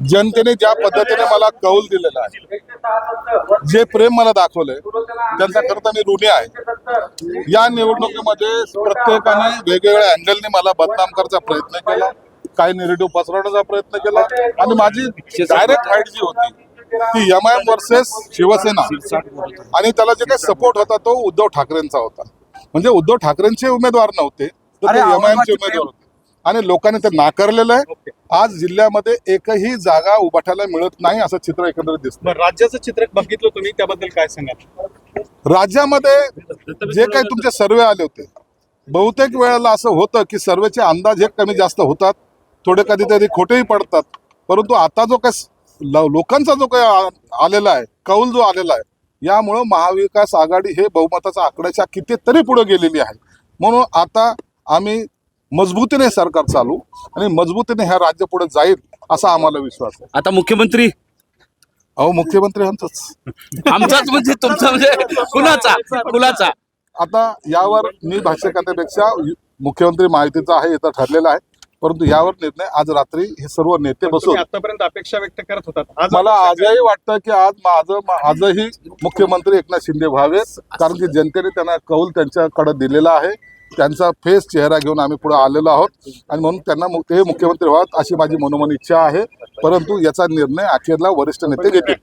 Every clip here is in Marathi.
जनतेने ज्या पद्धतीने मला कौल दिलेला आहे जे प्रेम मला दाखवलंय त्यांचा करता मी ऋणी आहे. या निवडणुकीमध्ये प्रत्येकाने वेगवेगळ्या अँगलने मला बदनाम करायचा प्रयत्न केला काही निगेटिव्ह पसरवण्याचा प्रयत्न केला. आणि माझी डायरेक्ट फाईट जी होती ती M I M versus Shiv Sena. आणि त्याला जे काही सपोर्ट होता तो उद्धव ठाकरेंचा होता. म्हणजे उद्धव ठाकरेंचे उमेदवार नव्हते तर ते एम आय एमचे उमेदवार होते. आणि लोकांनी ते नाकारलेलं आहे. आज जिल्ह्यामध्ये एकही जागा उभाटायला मिळत नाही असं चित्र एकंदरीत दिसतं राज्याचं चित्र बघितलं तुम्ही त्याबद्दल काय सांगाल? राज्यामध्ये जे काही तुमचे सर्वे आले होते बहुतेक वेळेला असं होतं की सर्वेचे अंदाज हे कमी जास्त होतात थोडे कधीतरी खोटेही पडतात परंतु आता जो काय लोकांचा जो काही आलेला आहे कौल जो आलेला आहे यामुळं महाविकास आघाडी हे बहुमताचा आकड्याच्या कितीतरी पुढे गेलेली आहे. म्हणून आता आम्ही मजबूतीने सरकार चालू आणि मजबूतीने ह्या राज्य पुढे जाईल असा आम्हाला विश्वास आहे. आता मुख्यमंत्री? अहो मुख्यमंत्री आमचंच. आमचाच म्हणजे तुमचा म्हणजे कुणाचा? कुणाचा? आता यावर मी भाष्य करण्यापेक्षा मुख्यमंत्री माहितीचा आहे इथं ठरलेला आहे. परंतु यावर निर्णय आज रात्री हे सर्व नेते बसून आतापर्यंत अपेक्षा व्यक्त करत होतात. आज मला आजही वाटतं की आज माझं आजही मुख्यमंत्री एकनाथ शिंदे व्हावेत कारण की जनतेने त्यांना कौल त्यांच्याकडे दिलेला आहे. त्यांचा फेस चेहरा घेऊन आम्ही पुढे आलेलो आहोत. आणि म्हणून त्यांना ते मुख्यमंत्री व्हावेत अशी माझी मनोमन इच्छा आहे. परंतु याचा निर्णय अखेरला वरिष्ठ नेते घेतील.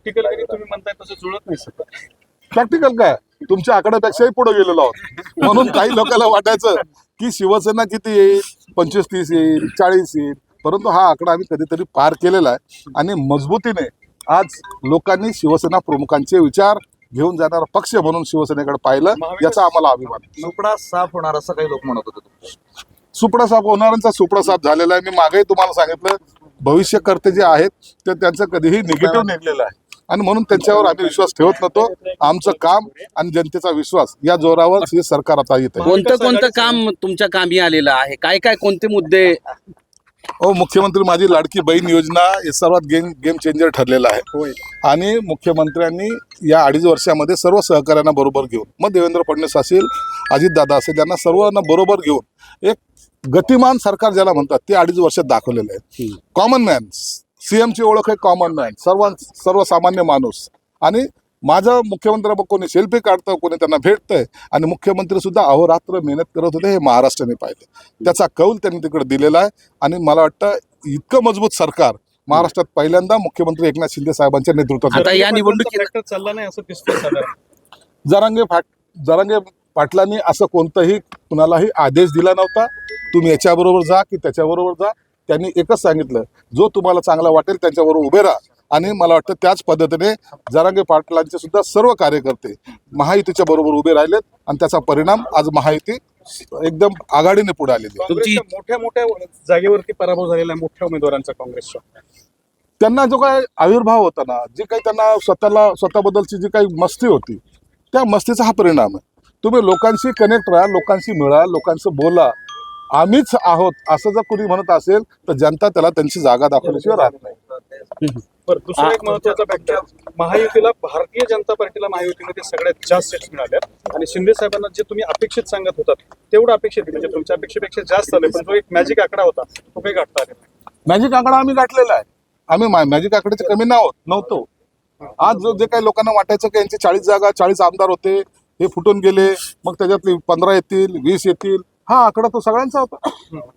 नाही सर प्रॅक्टिकल काय? तुमच्या आकड्यापेक्षाही पुढे गेलेलो आहोत. म्हणून काही लोकांना वाटायचं की शिवसेना किती येईल? पंचवीस तीस येईल? चाळीस येईल? परंतु हा आकडा आम्ही कधीतरी पार केलेला आहे. आणि मजबूतीने आज लोकांनी शिवसेना प्रमुखांचे विचार घेऊन जाणारा पक्ष म्हणून शिवसेनेकडे पाहिलं याचा आम्हाला अभिमान. सुपडा साफ होणार असं काही लोक म्हणत होते सुपडा साफ होणाऱ्यांचा सुपडा साफ झालेला आहे. मी मागेही तुम्हाला सांगितलं भविष्यकर्ते जे आहेत ते त्यांचं कधीही निगेटिव्ह निघलेलं आहे. आणि म्हणून त्यांच्यावर आम्ही विश्वास ठेवत नव्हतो. आमचं काम आणि जनतेचा विश्वास या जोरावर हे सरकार आता येत आहे. कोणतं कोणतं काम तुमच्या कामी आलेलं आहे? काय काय कोणते मुद्दे हो मुख्यमंत्री माझी लाडकी बहीण योजना हे सर्वात गेम गेम चेंजर ठरलेला आहे. आणि मुख्यमंत्र्यांनी या अडीच वर्षामध्ये सर्व सहकार्यांना बरोबर घेऊन मग देवेंद्र फडणवीस असेल अजितदादा असेल यांना सर्वांना बरोबर घेऊन एक गतिमान सरकार ज्याला म्हणतात ते अडीच वर्षात दाखवलेलं आहे. कॉमन मॅन सीएमची ओळख आहे कॉमन मॅन सर्व सर्वसामान्य माणूस. आणि माझं मुख्यमंत्री कोणी सेल्फी काढतं कोणी त्यांना भेटतंय. आणि मुख्यमंत्री सुद्धा अहोरात्र मेहनत करत होते हे महाराष्ट्राने पाहिलं. त्याचा कौल त्यांनी तिकडे दिलेला आहे. आणि मला वाटतं इतकं मजबूत सरकार महाराष्ट्रात पहिल्यांदा मुख्यमंत्री एकनाथ शिंदे साहेबांच्या नेतृत्वात आता या निवडणुकीत फॅक्टर चालला नाही असं जरांगे फाट जरांगे पाटलांनी असं कोणताही कुणालाही आदेश दिला नव्हता. तुम्ही याच्याबरोबर जा की त्याच्याबरोबर जा. त्यांनी एकच सांगितलं जो तुम्हाला चांगला वाटेल त्यांच्याबरोबर उभे राहा. आणि मला वाटतं त्याच पद्धतीने जरांगे पाटलांचे सुद्धा सर्व कार्यकर्ते महायुतीच्या बरोबर उभे राहिलेत आणि त्याचा परिणाम आज महायुती एकदम आघाडीने पुढे आलेली मोठ्या मोठ्या जागेवरती पराभव झालेला आहे मोठ्या उमेदवारांचा काँग्रेसच्या. त्यांना जो काय आविर्भाव होता ना जी काही त्यांना स्वतःला स्वतःबद्दलची जी काही मस्ती होती त्या मस्तीचा हा परिणाम आहे. तुम्ही लोकांशी कनेक्ट राहा लोकांशी मिळा लोकांचं बोला. आम्हीच आहोत असं जर कोणी म्हणत असेल तर जनता त्याला त्यांची जागा दाखवल्याशिवाय राहत नाही. बरं दुसरा एक महत्त्वाचा फॅक्टर महायुतीला भारतीय जनता पार्टीला महायुतीमध्ये सगळ्यात जास्त सीट्स मिळाल्या. आणि शिंदे साहेबांना जे तुम्ही अपेक्षित सांगत होतात तेवढं अपेक्षित. म्हणजे तुमच्या अपेक्षेपेक्षा जास्त आले पण जो एक मॅजिक आकडा होता तो काही गाठता आलेला. मॅजिक आकडा आम्ही गाठलेला आहे. आम्ही मॅजिक आकड्याचे कमी नाव नव्हतो. आज जो जे काही लोकांना वाटायचं की यांचे चाळीस जागा चाळीस आमदार होते हे फुटून गेले मग त्याच्यातले पंधरा येतील वीस येतील. हा आकडा तो सगळ्यांचा होता.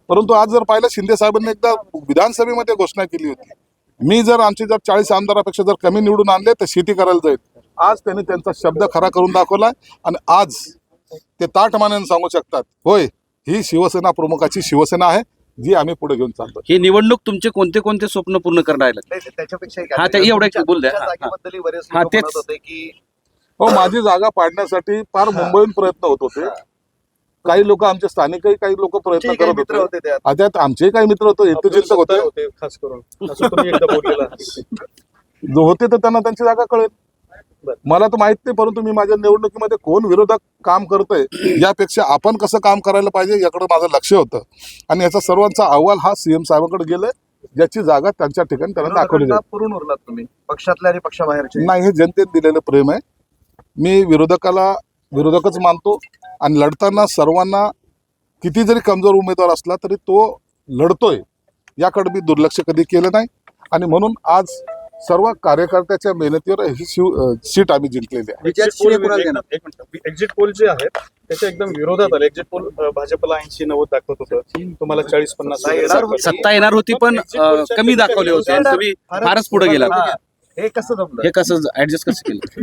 परंतु आज जर पाहिलं शिंदे साहेबांनी एकदा विधानसभेमध्ये घोषणा केली होती. मी जर आमचे जर चाळीस आमदारापेक्षा जर कमी निवडून आणले तर शेती करायला जाईल. आज त्यांनी त्यांचा शब्द खरा करून दाखवलाय आणि आज ते ताट मानेने सांगू शकतात होय ही शिवसेना प्रमुखाची शिवसेना आहे जी आम्ही पुढे घेऊन चालतो ही निवडणूक तुमचे कोणते कोणते स्वप्न पूर्ण नाही, त्याच्यापेक्षा हा, हा, हा. हा, हो माझी जागा पाडण्यासाठी फार मुंबईहून प्रयत्न होत होते. काही लोक आमचे स्थानिकही काही लोक प्रयत्न करत होते. त्यात. आ, त्यात आमचेही काही मित्र होते हेतुचिंतक होते. खास करून. जो होते तर त्यांना त्यांची जागा कळेल. मला तर माहीत नाही परंतु मी माझ्या निवडणुकीमध्ये कोण विरोधक काम करतोय यापेक्षा आपण कसं काम करायला पाहिजे याकडे माझं लक्ष होतं. आणि याचा सर्वांचा अहवाल हा सीएम साहेबांकडे गेलाय ज्याची जागा त्यांच्या ठिकाणी त्यांना दाखवली पुरून उरलात तुम्ही पक्षातले आणि पक्षाबाहेरचे नाही हे जनतेत दिलेलं प्रेम आहे. मी विरोधकाला विरोधकच मानतो. आणि लढताना सर्वांना किती जरी कमजोर उमेदवार असला तरी तो लढतोय. याकडे मी दुर्लक्ष कधी केलं नाही. आणि म्हणून आज सर्व कार्यकर्त्याच्या मेहनतीवर ही सीट आम्ही जिंकलेली आहे. एक्झिट पोल जे आहेत त्याच्या एकदम विरोधात आले. एक्झिट पोल भाजपला ऐंशी नव्वद दाखवत होतं. तुम्हाला चाळीस पन्नास नाही, येणार होती. सत्ता येणार होती पण कमी दाखवले होते. फारच पुढे गेलात. हा. कसं जमलं? हे कसं ऍडजस्ट कसं केलं?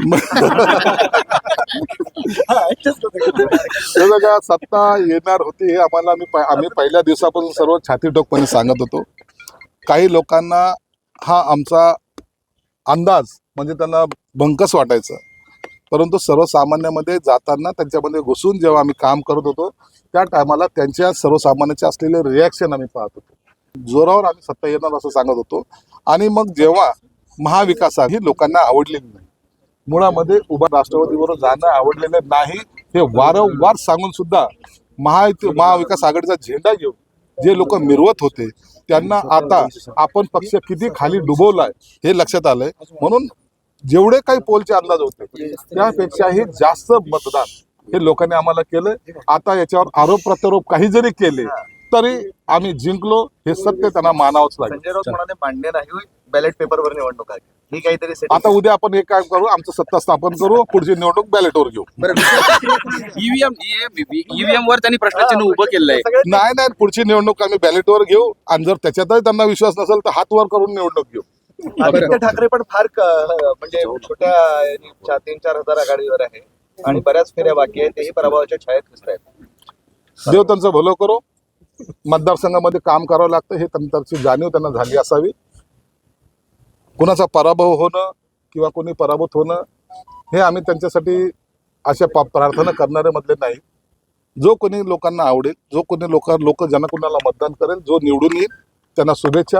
हे बघा सत्ता येणार होती हे आम्हाला आम्ही पा- आम्ही पहिल्या दिवसापासून सर्व छाती ठोकपणे सांगत होतो. काही लोकांना हा आमचा अंदाज म्हणजे त्यांना भंकस वाटायचं. परंतु सर्वसामान्यामध्ये जाताना त्यांच्यामध्ये घुसून जेव्हा आम्ही काम करत होतो त्या टायमाला त्यांच्या सर्वसामान्याचे असलेले रिॲक्शन आम्ही पाहत होतो. जोरावर आम्ही सत्ता येणार असं सांगत होतो. आणि मग जेव्हा महाविकास आघाडी ही लोकांना आवडलेली नाही. मुळामध्ये उभा राष्ट्रवादीवर जाणं आवडलेलं नाही हे वारंवार सांगून सुद्धा महायुती महाविकास आघाडीचा झेंडा घेऊन जे लोक मिरवत होते त्यांना आता आपण पक्ष किती खाली डुबवलाय हे लक्षात आलंय. म्हणून जेवढे काही पोलचे अंदाज होते त्यापेक्षाही जास्त मतदान हे लोकांनी आम्हाला केलंय. आता याच्यावर आरोप प्रत्यारोप काही जरी केले तरी आम्ही जिंकलो हे सत्य त्यांना मानावंच लागेल. संजय राऊत म्हणाले मांडणे नाही बॅलेट पेपरवर निवडणूक आहे ही काहीतरी आता उद्या आपण एक काम करू आमचं सत्ता स्थापन करू पुढची निवडणूक बॅलेटवर घेऊ. ईव्हीएम ईव्हीएम वर त्यांनी प्रश्नचिन्ह उभं केलंय. आहे. नाही नाही पुढची निवडणूक आम्ही बॅलेटवर घेऊ. आणि जर त्याच्यातही त्यांना विश्वास नसेल तर हात वर करून निवडणूक घेऊ. आदित्य ठाकरे पण फार क- म्हणजे छोट्या तीन चार हजार आघाडीवर आहे. आणि बऱ्याच फेऱ्या बाकी आहेत तेही पराभवाच्या छायेत दिसत आहेत देव त्यांचं भलं करो. मतदारसंघामध्ये काम करावं लागतं हे त्यांची जाणीव त्यांना झाली असावी. कुणाचा पराभव होणं किंवा कोणी पराभूत होणं हे आम्ही त्यांच्यासाठी अशा पा- प्रार्थना करणाऱ्यामधले नाही. जो कोणी लोकांना आवडेल जो कोणी लोक लोक ज्यांना कुणाला मतदान करेल जो निवडून येईल त्यांना शुभेच्छा.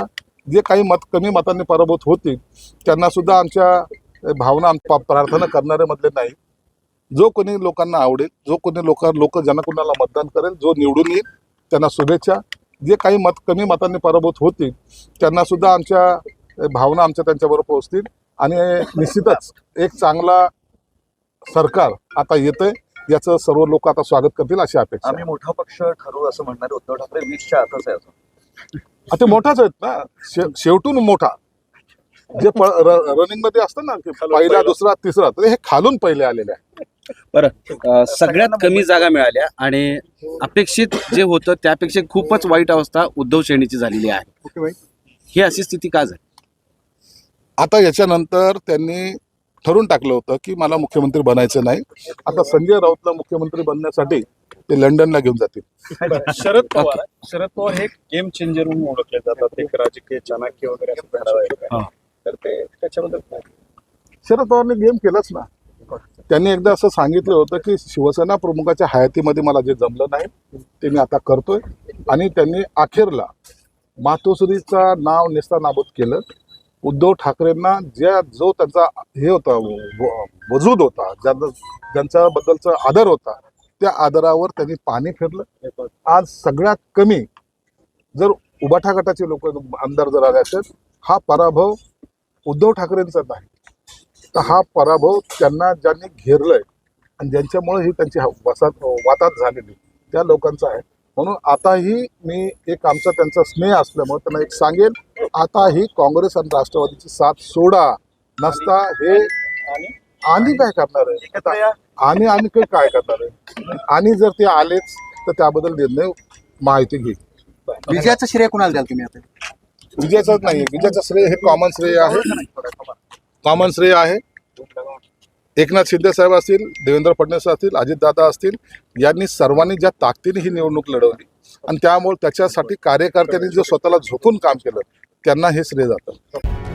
जे काही मत कमी मतांनी पराभूत होतील त्यांना सुद्धा आमच्या भावना आम- पा- प्रार्थना करणाऱ्यामधले नाही. जो कोणी लोकांना आवडेल जो कोणी लोक लोक ज्यांना कुणाला मतदान करेल जो निवडून येईल त्यांना शुभेच्छा. जे काही मत कमी मतांनी पराभूत होतील त्यांना सुद्धा आमच्या भावना आमच्या त्यांच्याबरोबर पोहोचतील. आणि निश्चितच एक चांगला सरकार आता येतंय याचं सर्व लोक आता स्वागत करतील अशी अपेक्षा. आम्ही मोठा पक्ष ठरवू असं म्हणणारे उद्धव ठाकरे वीसच्या आतच आहे आता ते मोठाच आहेत ना. शे- शेवटून मोठा. जे रनिंगमध्ये असतं ना की पहिला दुसरा तिसरा तर हे खालून पहिले आलेले आहे बरं सगळ्यात कमी जागा मिळाल्या आणि अपेक्षित जे होतं त्यापेक्षा खूपच वाईट अवस्था उद्धव श्रेणीची झालेली आहे. ही अशी स्थिती का झाली? आता याच्यानंतर त्यांनी ठरवून टाकलं होतं की मला मुख्यमंत्री बनायचं नाही. आता संजय राऊतला मुख्यमंत्री बनण्यासाठी ते लंडनला घेऊन जातील. शरद पवार शरद पवार हे गेम चेंजर म्हणून ओळखले जातात एक राजकीय चाणक्य वगैरे. तर ते त्याच्याबद्दल? शरद पवारने गेम केलाच ना. त्यांनी एकदा असं सांगितलं होतं की शिवसेना प्रमुखाच्या हयातीमध्ये मला जे जमलं नाही ते मी आता करतोय. आणि त्यांनी अखेरला मातोश्रीचा नाव नेस्तानाबूत केलं. उद्धव ठाकरेंना ज्या जो त्यांचा हे होता व- वजूद होता ज्यांना ज्यांच्याबद्दलचा आदर होता त्या आदरावर त्यांनी पाणी फिरलं. आज सगळ्यात कमी जर उबाठा गटाचे लोक आमदार जर आले असेल हा पराभव उद्धव ठाकरेंचा नाही. तर हा पराभव त्यांना ज्यांनी घेरलंय आणि ज्यांच्यामुळे ही त्यांची हा- वसात वातात झालेली त्या लोकांचा आहे. म्हणून आताही मी एक आमचा त्यांचा स्नेह असल्यामुळे त्यांना एक सांगेन आताही काँग्रेस आणि राष्ट्रवादीची साथ सोडा नसता हे आणि? आणि काय करणार आहे? आणि आणि काही काय करणार आहे? आणि जर ते आलेच तर त्याबद्दल निर्णय माहिती घेईल. विजयाचं श्रेय कुणाला द्याल तुम्ही आता? विजयाचाच नाही विजयाचं श्रेय हे कॉमन श्रेय आहे. कॉमन श्रेय आहे. एकनाथ शिंदे साहेब असतील देवेंद्र फडणवीस असतील अजितदादा असतील यांनी सर्वांनी ज्या ताकदीने ही निवडणूक लढवली आणि त्यामुळे त्याच्यासाठी कार्यकर्त्यांनी जो स्वतःला झोकून काम केलं त्यांना हे श्रेय जातं.